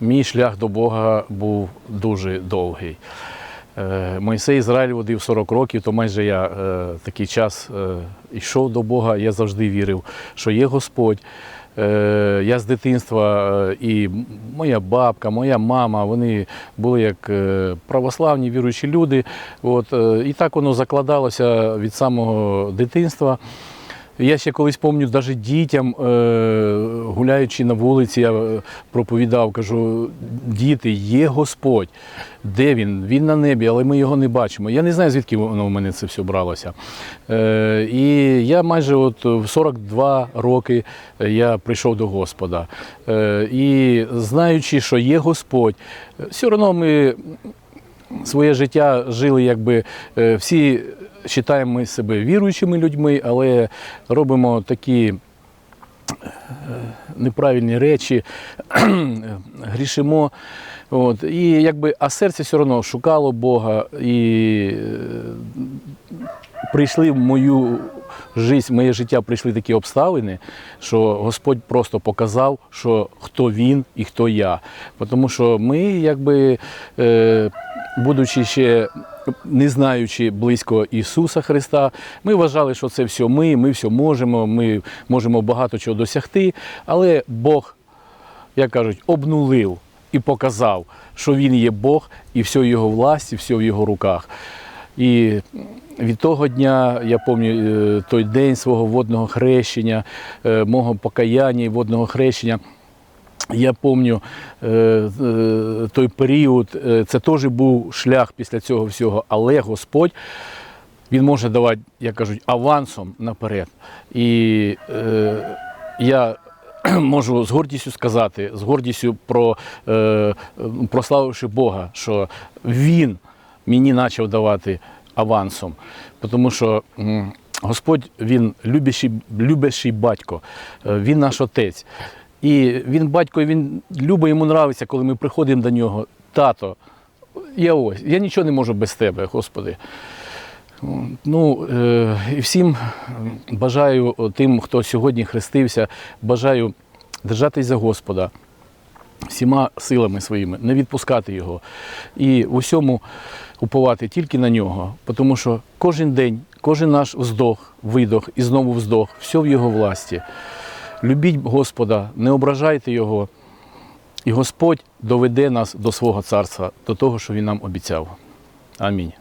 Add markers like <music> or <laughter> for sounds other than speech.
мій шлях до Бога був дуже довгий. Е, Мойсей Ізраїль водив 40 років, то майже я е, такий час е, йшов до Бога, я завжди вірив, що є Господь. Е, Я з дитинства е, і моя бабка, моя мама, вони були як е, православні віруючі люди. От, е, і так воно закладалося від самого дитинства. Я ще колись пам'ятаю, навіть дітям, е, гуляючи на вулиці, я е, проповідав, кажу, діти, є Господь. Де він? Він на небі, але ми його не бачимо. Я не знаю, звідки воно в мене це все бралося. Е, І я майже от в 42 роки я прийшов до Господа. І знаючи, що є Господь, все одно ми своє життя жили, якби всі вважаємо ми себе віруючими людьми, але робимо такі е, неправильні речі, <clears throat> грішимо. От, і якби, а серце все одно шукало Бога і е, прийшли в мою життя, моє життя прийшли такі обставини, що Господь просто показав, що хто він і хто я. Тому що ми, якби, е, будучи ще не знаючи близько Ісуса Христа, ми вважали, що це все ми, ми все можемо, ми можемо багато чого досягти, але Бог, як кажуть, обнулив і показав, що Він є Бог, і все в його власті, все в його руках. І від того дня, я пам'ятаю той день свого водного хрещення, е, мого покаяння і водного хрещення. Я пам'ятаю е, е, той період, е, це теж був шлях після цього всього, але Господь він може давати, як кажуть, авансом наперед. І е, я <clears throat> можу з гордістю сказати, з гордістю про, е, прославивши Бога, що Він мені почав давати авансом. Тому що Господь він любящий, любящий батько, він наш отець. І він батько, він любить, йому нравиться, коли ми приходимо до нього. Тато, я ось, я нічого не можу без тебе, Господи. Ну, е, і всім бажаю тим, хто сьогодні хрестився, бажаю держатись за Господа всіма силами своїми, не відпускати його і в усьому уповати тільки на нього, тому що кожен день, кожен наш вздох, видох і знову вздох, все в його власті. Любіть Господа, не ображайте Його, і Господь доведе нас до свого царства, до того, що Він нам обіцяв. Амінь.